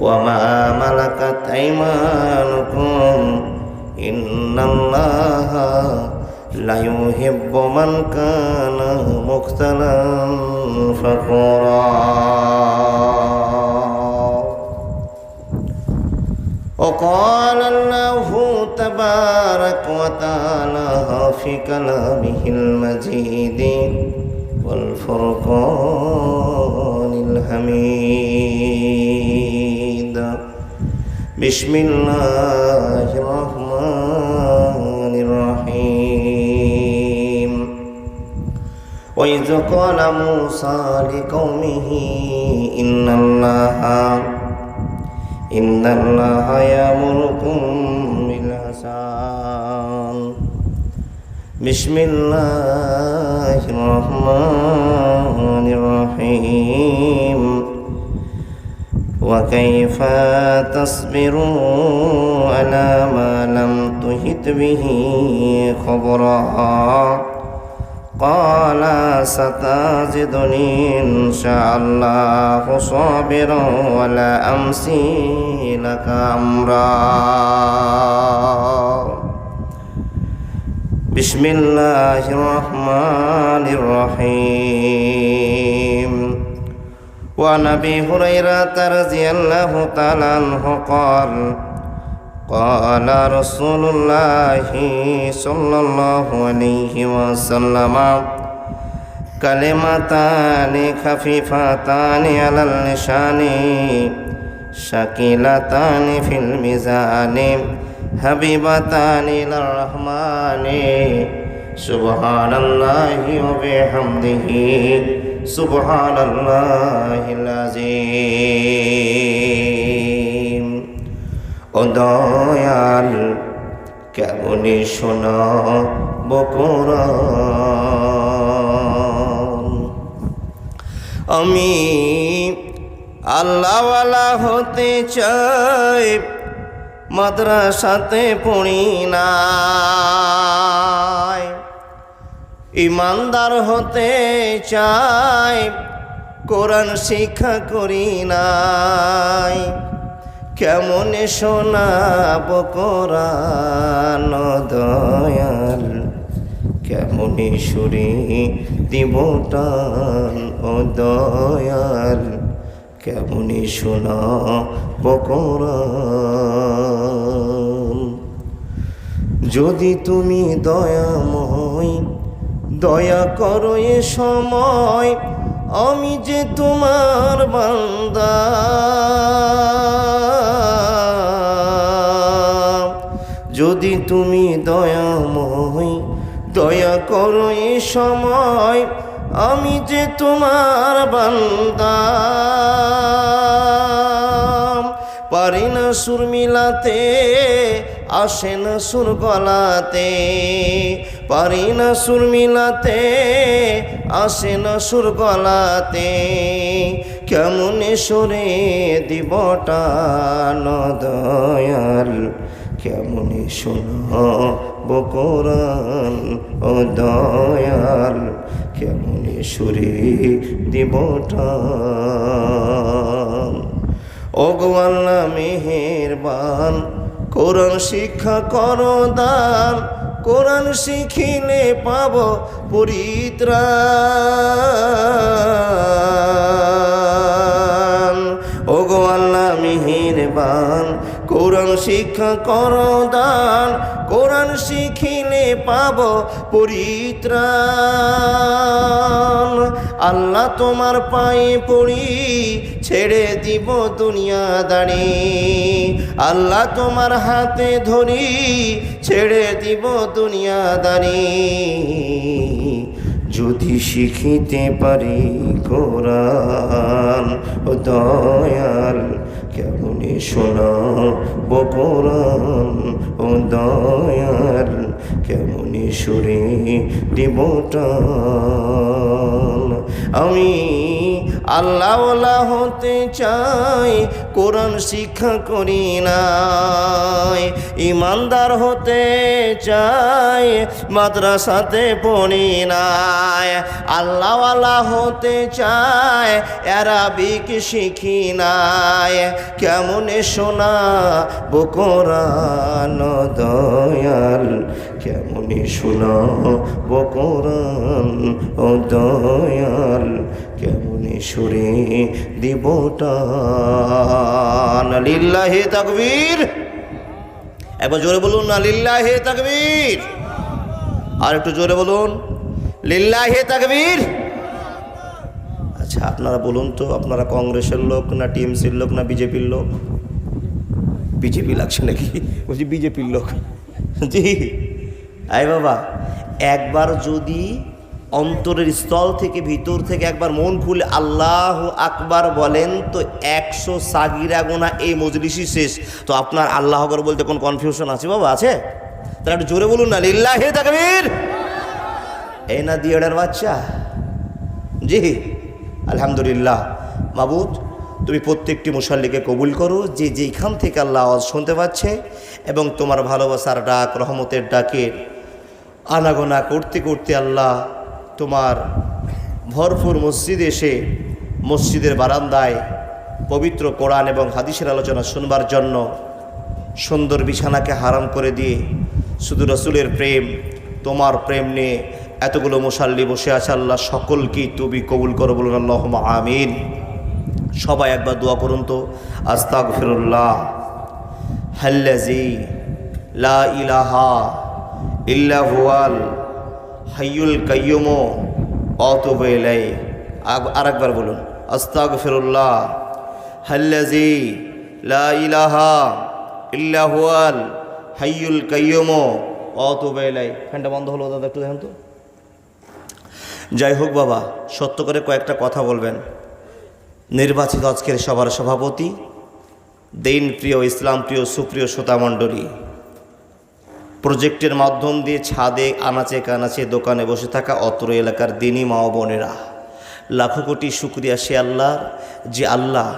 وما ملكت أيمانكم إن الله لا يحب من كان مختلا فخورا. وقال الله تبارك وتعالى في كلامه المجيد والفرقان الحميد. بسم الله الرحمن الرحيم وإذ قال موسى لقومه إن الله إن الله يأمركم بالإحسان بسم الله الرحمن وكيف تصبروا على ما لم تحط به خبرا؟ قال ستجدني إن شاء الله صابرا ولا أمسي لك أمرا. بسم الله الرحمن الرحيم. وعن ابي هريره رضي الله تعالى عنه قال قال رسول الله صلى الله عليه وسلم كلمتان خفيفتان على اللسان شكيلتان في الميزان حبيبتان إلى الرحمن سبحان الله وبحمده سبحان الله العظيم ও দয়াল কেমনি শোনা বকুরান আমি আল্লাহওয়ালা হতে চাই মাদ্রাসাতে পড়ি নাই ইমানদার হতে চাই, কোরআন শিক্ষা করি নাই। কেমন শোনাব কোরআন দয়াল? কেমন সুরে দিব টান ও দয়াল? কেমন শোনাব কোরআন? যদি তুমি দয়াময় দয়া করো এ সময়, আমি যে তোমার বান্দা। যদি তুমি দয়াময়, দয়া করো এ সময়, আমি যে তোমার বান্দা। পারি না সুর মিলাতে আসে না সুর গলাতে, পারি না সুর মিলাতে আসে না সুর গলাতে। কেমন সুরে দিবটা দয়াল কেমন শোনা বকরান ও দয়াল, কেমন সুরে দিবটা ওগওয়াল্লা মেহেরবান কোরআন শিক্ষা করো দান কোরআন শিখিলে পাব পরিত্রাণ। ওগো আল্লাহ মেহেরবান, কোরআন শিক্ষা করো দান কোরআন শিখিলে পাব পরিত্রাণ। আল্লাহ তোমার পায়ে পড়ি, ছেড়ে দিব দুনিয়াদারি। আল্লাহ তোমার হাতে ধরি, ছেড়ে দিব দুনিয়াদারি। যদি শিখিতে পারি কোরআন, ও দয়াল, কেমনে শোনা বকরান ও দয়াল, কেমনে সুরে দিবটান আমি আল্লাহওয়ালা হতে চাই কোরআন শিক্ষা করি নাই। ইমানদার হতে চাই, মাদ্রাসাতে পড়ি নাই। আল্লাহওয়ালা হতে চায় অ্যারাবিক শিখি নাই। কেমনে শোনা বকরান দয়াল, কেমনে শোনা বকরান ও দয়াল, কেমনে সুরে একবার জোরে বলুন না জোরে বলুন আচ্ছা আপনারা বলুন তো, আপনারা কংগ্রেসের লোক না টিএমসির লোক না বিজেপির লোক? বিজেপি লাগছে নাকি? বলছি বিজেপির লোক। জি। আই বাবা, একবার যদি অন্তরের স্থল থেকে ভিতর থেকে একবার মন খুলে আল্লাহ আকবার বলেন, তো একশো সাগিরা গোনা এই মজলিসই শেষ। তো আপনার আল্লাহ আকবর বলতে কোন কনফিউশন আছে বাবা? আছে? তাহলে একটু জোরে বলুন না, লিল্লাহে তাকবীর। এই না দিয়েডার বাচ্চা? জি, আলহামদুলিল্লাহ। মাবুদ, তুমি প্রত্যেকটি মুসাল্লিকে কবুল করো, যে যেইখান থেকে আল্লাহ আওয়াজ শুনতে পাচ্ছে, এবং তোমার ভালোবাসার ডাক, রহমতের ডাকে আনাগোনা করতে করতে আল্লাহ তোমার ভরপুর মসজিদ এসে মসজিদের বারান্দায় পবিত্র কোরআন এবং হাদিসের আলোচনা শুনবার জন্য সুন্দর বিছানাকে হারাম করে দিয়ে শুধু রসুলের প্রেম, তোমার প্রেম নিয়ে এতগুলো মুসাল্লি বসে আছে, আল্লাহ সকলকেই তুমি কবুল করো বলুন আল্লাহ আমিন। সবাই একবার দোয়া করুন তো আস্তাক ফিরুল্লাহ হাল্লাজি লা ইলাহা হুয়াল হাইয়ুল কাইয়ুমো অতবেলাই আর একবার বলুন আস্তাক ফিরুল্লাহ হাল্লাজি লা ইলাহা ইল্লা হুয়াল হাইয়ুল কাইয়ুমো অতবেলাই ফ্যানটা বন্ধ হলো, দাদা একটু দেখেন তো। যাই হোক বাবা, সত্য করে কয়েকটা কথা বলবেন। নির্বাচিত আজকের সভার সভাপতি দিন প্রিয় ইসলাম প্রিয় সুপ্রিয় শ্রোতামণ্ডলী প্রজেক্টের মাধ্যম দিয়ে ছাদে আনাচে কানাচে দোকানে বসে থাকা অত্র এলাকার দিনই মা বোনেরা। লাখো কোটি শুক্রিয়া সে আল্লাহর যে আল্লাহ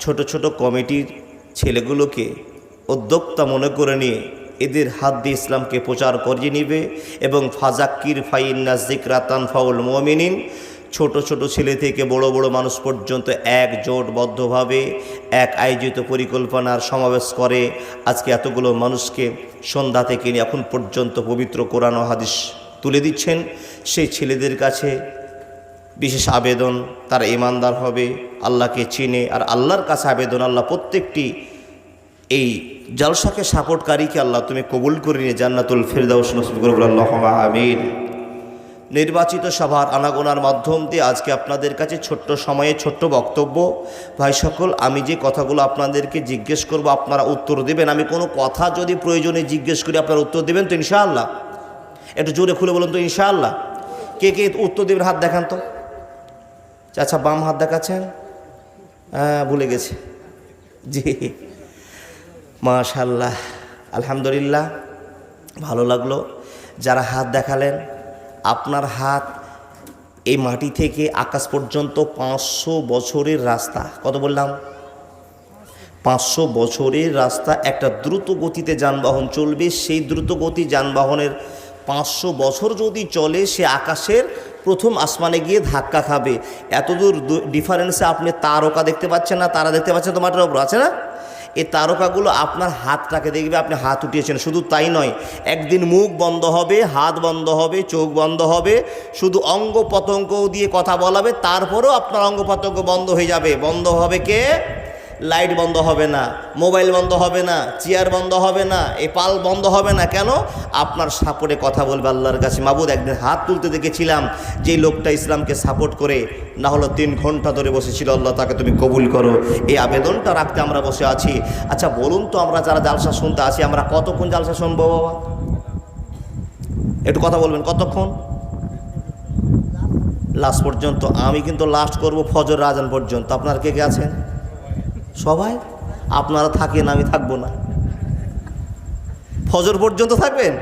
ছোট ছোট কমিটির ছেলেগুলোকে উদ্যোক্তা মনে করে নিয়ে এদের হাত দিয়ে ইসলামকে প্রচার করিয়ে নিবে এবং ফাজাক্কির ফাইন্না জিকরা ফাউল মোমিনিন ছোট ছোট ছেলে থেকে বড় বড় মানুষ পর্যন্ত এক জোটবদ্ধভাবে এক আয়োজিত পরিকল্পনার সমাবেশ করে। আজকে এতগুলো মানুষকে সন্ধ্যা থেকে এখন পর্যন্ত পবিত্র কোরআন হাদিস তুলে দিচ্ছেন। সেই ছেলেদের কাছে বিশেষ আবেদন, তারা ইমানদার হবে, আল্লাহকে চিনে, আর আল্লাহর কাছে আবেদন, আল্লাহ প্রত্যেকটি এই জলসাকে সাপোর্টকারীকে আল্লাহ তুমি কবুল করে নিয়ে জান্নাতুল ফেরদাউস নসিব করে বলে আল্লাহ আমিন। নির্বাচিত সভার আনাগোনার মাধ্যম দিয়ে আজকে আপনাদের কাছে ছোট্ট সময়ে ছোট্ট বক্তব্য। ভাই সকল, আমি যে কথাগুলো আপনাদেরকে জিজ্ঞেস করব, আপনারা উত্তর দেবেন। আমি কোনো কথা যদি প্রয়োজনে জিজ্ঞেস করি, আপনারা উত্তর দেবেন তো ইনশাআল্লাহ? একটু জোরে খুলে বলুন তো ইনশাআল্লাহ। কে কে উত্তর দেবেন? হাত দেখান তো। আচ্ছা বাম হাত দেখাচ্ছেন? হ্যাঁ ভুলে গেছে। জি। মাশাল্লাহ আলহামদুলিল্লাহ। ভালো লাগল। যারা হাত দেখালেন আপনার হাত এই মাটি থেকে আকাশ পর্যন্ত পাঁচশো বছরের রাস্তা। কত বললাম? পাঁচশো বছরের রাস্তা। একটা দ্রুত গতিতে যানবাহন চলবে। সেই দ্রুত গতি যানবাহনের পাঁচশো বছর যদি চলে, সে আকাশের প্রথম আসমানে গিয়ে ধাক্কা খাবে। এতদূর ডিফারেন্সে আপনি তারকা দেখতে পাচ্ছেন না, তারা দেখতে পাচ্ছেন তো মাটির ওপর আছে না? এই তারকাগুলো আপনার হাতটাকে দেখবে আপনি হাত উঠিয়েছেন। শুধু তাই নয়, একদিন মুখ বন্ধ হবে, হাত বন্ধ হবে, চোখ বন্ধ হবে, শুধু অঙ্গ পতঙ্গ দিয়ে কথা বলাবে, তারপরেও আপনার অঙ্গ পতঙ্গ বন্ধ হয়ে যাবে। বন্ধ হবে কে? লাইট বন্ধ হবে না, মোবাইল বন্ধ হবে না, চেয়ার বন্ধ হবে না এ পাল বন্ধ হবে না, কেন? আপনার সাপোর্টে কথা বলবে আল্লাহর কাছে। মাবুদ একদিন হাত তুলতে দেখেছিলাম যেই লোকটা ইসলামকে সাপোর্ট করে, না হলো তিন ঘণ্টা ধরে বসেছিল, আল্লাহ তাকে তুমি কবুল করো। এই আবেদনটা রাখতে আমরা বসে আছি। আচ্ছা বলুন তো আমরা যারা জালসা শুনতে আছি, আমরা কতক্ষণ জালসা শুনব বাবা? একটু কথা বলবেন, কতক্ষণ? লাস্ট পর্যন্ত, আমি কিন্তু লাস্ট করব ফজর, রাজান পর্যন্ত। আপনার কে কে আছেন? সবাই, আপনারা থাকেন, আমি থাকব না। ফজর পর্যন্ত থাকবেন?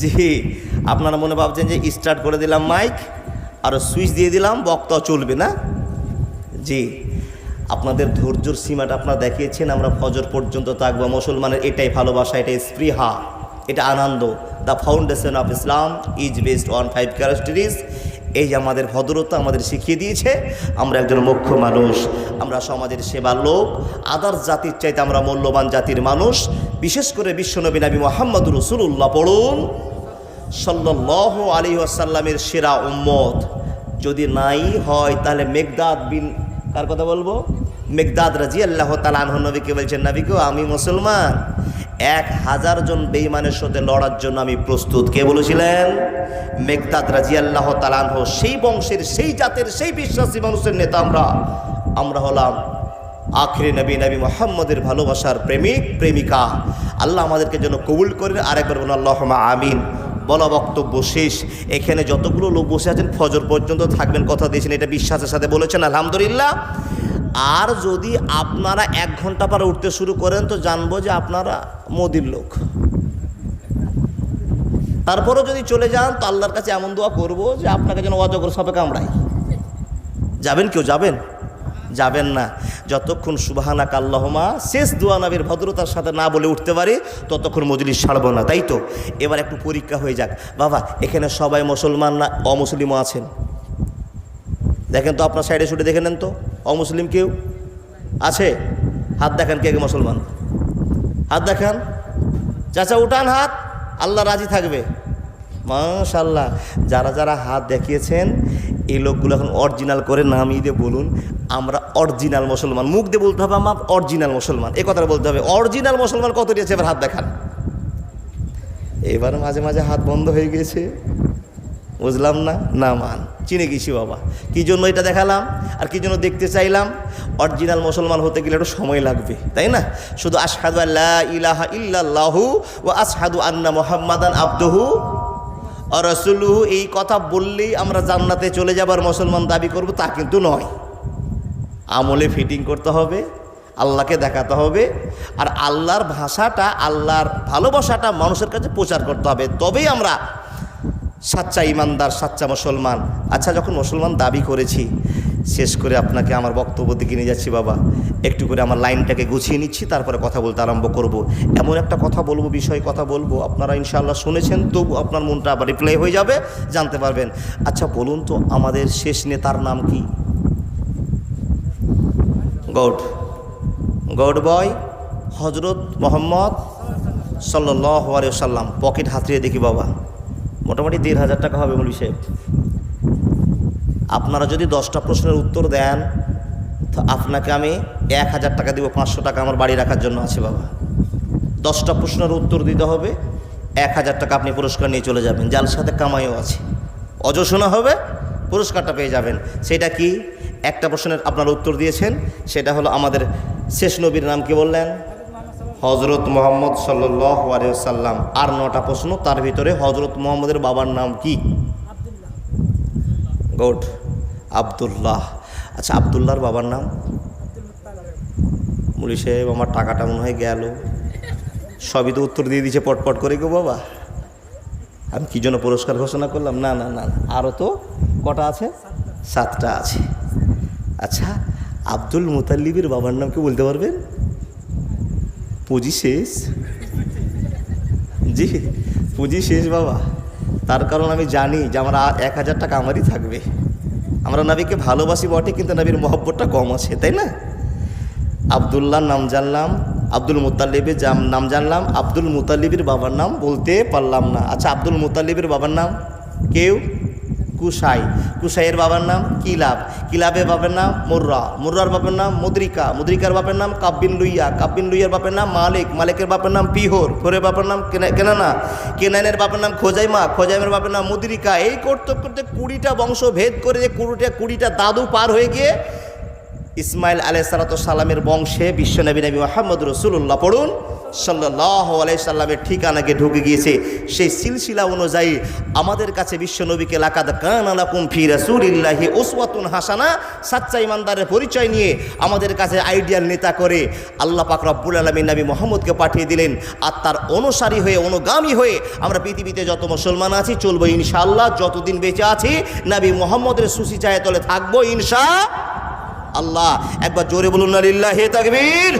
জি, আপনারা মনে ভাবছেন যে স্টার্ট করে দিলাম মাইক আর সুইচ দিয়ে দিলাম, বক্তা চলবে না? জি, আপনাদের ধৈর্যর সীমাটা আপনারা দেখিয়েছেন, আমরা ফজর পর্যন্ত থাকব। মুসলমানের এটাই ভালোবাসা, এটাই স্পৃহা, এটা আনন্দ। The foundation of Islam is based on five characteristics এই আমাদের ভদ্রতা আমাদের শিখিয়ে দিয়েছে, আমরা একজন মুখ্য মানুষ, আমরা সমাজের সেবার লোক, আদার জাতির চাইতে আমরা মূল্যবান জাতির মানুষ। বিশেষ করে বিশ্বনবী নবী মোহাম্মদ রসুল্লাহ পড়ুন সাল্লাহ আলী আসাল্লামের সেরা উম্মত। যদি নাই হয়, তাহলে মেঘদাদ বিন কার কথা বলব? মেঘদাদ রাজি আল্লাহ তালাহ নবীকে বলছেন নবীকে আমি মুসলমান। এক হাজার জন বেইমানের সাথে লড়ার জন্য আমি প্রস্তুত। কে বলেছিলেন? মেঘদাদ রাজি আল্লাহ তালাহ সেই বংশের, সেই জাতের, সেই বিশ্বাসী মানুষের নেতা আমরা। আমরা হলাম আখরে নবী নবী মোহাম্মদের ভালোবাসার প্রেমিক, প্রেমিকা। আল্লাহ আমাদেরকে যেন কবুল করেন। আরেকবার বলুন আল্লাহ আমিন। বলা বক্তব্য শেষ। এখানে যতগুলো লোক বসে আছেন, ফজর পর্যন্ত থাকবেন, কথা দিয়েছেন, এটা বিশ্বাসের সাথে বলেছেন, আলহামদুলিল্লাহ। আর যদি আপনারা এক ঘণ্টা পরে উঠতে শুরু করেন, তো জানব যে আপনারা মোদির লোক। তারপরও যদি চলে যান, তো আল্লাহর কাছে এমন দোয়া করব যে আপনাকে যেন অজগর সবে কামড়াই যাবেন কেউ? যাবেন? যাবেন না। যতক্ষণ সুবাহানা কাল্লাহমা শেষ দোয়া নবীর ভদ্রতার সাথে না বলে উঠতে পারি, ততক্ষণ মজলিস ছাড়বো না, তাই তো? এবার একটু পরীক্ষা হয়ে যাক। বাবা, এখানে সবাই মুসলমান না অমুসলিমও আছেন? দেখেন তো আপনার সাইডে শুটে দেখে নেন তো, অমুসলিম কেউ? আছে? হাত দেখান কে কে মুসলমান? হাত দেখান। চাচা, উঠান হাত। আল্লাহ রাজি থাকবে। মাশাল্লাহ যারা যারা হাত দেখিয়েছেন, এই লোকগুলো এখন অরিজিনাল করে নামিয়ে দিয়ে বলুন, আমরা অরিজিনাল মুসলমান। মুখ দিয়ে বলতে হবে আমার অরিজিনাল মুসলমান। এ কথাটা বলতে হবে অরিজিনাল মুসলমান কত দিয়েছে? এবার হাত দেখান। এবার মাঝে মাঝে হাত বন্ধ হয়ে গেছে বুঝলাম না? না মান। চিনে গেছি বাবা। কি জন্য এটা দেখালাম? আর কি জন্য দেখতে চাইলাম? অরিজিনাল মুসলমান হতে গেলে একটু সময় লাগবে, তাই না? শুধু আশহাদু আল্লাহ ইলাহা ইল্লাল্লাহু ও আশহাদু আন্না মোহাম্মাদান আব্দুহু। রসুলুহু এই কথা বললেই আমরা জান্নাতে চলে যাবার মুসলমান দাবি করব, তা কিন্তু নয়। আমলে ফিটিং করতে হবে, আল্লাহকে দেখাতে হবে, আর আল্লাহর ভাষাটা, আল্লাহর ভালোবাসাটা মানুষের কাছে প্রচার করতে হবে। তবেই আমরা সাচ্চা ইমানদার, সাচ্চা মুসলমান। আচ্ছা যখন মুসলমান দাবি করেছি, শেষ করে আপনাকে আমার বক্তব্য দিকে নিয়ে যাচ্ছি বাবা। একটু করে আমার লাইনটাকে গুছিয়ে নিচ্ছি, তারপরে কথা বলতে আরম্ভ করব। এমন একটা কথা বলব, বিষয় কথা বলব, আপনারা ইনশাআল্লাহ শুনেছেন, তবু আপনার মনটা আবার রিপ্লাই হয়ে যাবে, জানতে পারবেন। আচ্ছা বলুন তো, আমাদের শেষ নেতার নাম কি? গৌড। গৌড বয় হজরত মোহাম্মদ সাল্লাহ সাল্লাম পকেট হাতড়িয়ে দেখি বাবা। মোটামুটি দেড় হাজার টাকা হবে মৌলী সাহেব। আপনারা যদি দশটা প্রশ্নের উত্তর দেন, তো আপনাকে আমি এক হাজার টাকা দিব, পাঁচশো টাকা আমার বাড়ি রাখার জন্য আছে বাবা। দশটা প্রশ্নের উত্তর দিতে হবে, এক হাজার টাকা আপনি পুরস্কার নিয়ে চলে যাবেন, যার সাথে কামাইও আছে। অজশোনা হবে, পুরস্কারটা পেয়ে যাবেন। সেটা কি? একটা প্রশ্নের আপনার উত্তর দিয়েছেন, সেটা হলো আমাদের শেষ নবীর নাম কি বললেন? হজরত মোহাম্মদ সাল্লাম আর নটা প্রশ্ন তার ভিতরে হজরত মোহাম্মদের বাবার নাম কি? গুড। আবদুল্লাহ। আচ্ছা আবদুল্লাহর বাবার নাম? মুলি সাহেব আমার টাকাটা মনে হয় গেল। সবই তো উত্তর দিয়ে দিয়েছে পটপট করে গো বাবা। আমি কী জন্য পুরস্কার ঘোষণা করলাম? না না না আরও তো কটা আছে? সাতটা আছে। আচ্ছা আব্দুল মুতাল্লিবের বাবার নাম কি বলতে পারবেন? পুঁজি শেষ। জি, পুঁজি শেষ বাবা। তার কারণ আমি জানি যে আমার এক হাজার টাকা আমারই থাকবে। আমরা নবীকে ভালোবাসি বটে, কিন্তু নবীর মহব্বতটা কম আছে, তাই না? আবদুল্লাহর নাম জানলাম, আব্দুল মুতাল্লিবের জাম- নাম জানলাম, আব্দুল মুতাল্লিবের বাবার নাম বলতে পারলাম না। আচ্ছা আব্দুল মুতাল্লিবের বাবার নাম? কেউ? কুসাই। কুসাইয়ের বাবার নাম কিলাব। কিলাবের বাবার নাম মুর্রা। মুর্রার বাপের নাম মুদ্রিকা। মুদ্রিকার বাপের নাম কাব্বিন লুইয়া। কাব্বিন লুইয়ার বাপের নাম মালিক। মালিকের বাপের নাম পিহর। ফোরের বাপের নাম কেনা- কেনানা। কেনানের বাপের নাম খোজাইমা। খোজাইমের বাপের নাম মুদ্রিকা। এই করতে করতে কুড়িটা বংশ ভেদ করে যে কুড়িটা কুড়িটা দাদু পার হয়ে গিয়ে ইসমাইল আলাই সালামের বংশে বিশ্বনবী নবী মোহাম্মদ রসুল্লাহ পড়ুন। সাল্লাহ আলাই সাল্লামের ঠিকানাকে ঢুকে গিয়েছে। সেই সিলসিলা অনুযায়ী আমাদের কাছে বিশ্বনবীকে লাকাদ কান আলাকুম ফি রাসূলিল্লাহি উসওয়াতুন হাসানা, সাচ্চা ইমানদারের পরিচয় নিয়ে আমাদের কাছে আইডিয়াল নেতা করে আল্লাহ পাক রব্বুল আলমী নবী মোহাম্মদকে পাঠিয়ে দিলেন। আর তার অনুসারী হয়ে, অনুগামী হয়ে আমরা পৃথিবীতে যত মুসলমান আছি, চলবো ইনশাআল্লাহ। যতদিন বেঁচে আছি, নবী মোহাম্মদের সুসি চায়ে তলে থাকব ইনশা আল্লাহ। একবার জোরে বলুন না লিল্লাহি তাকবীর।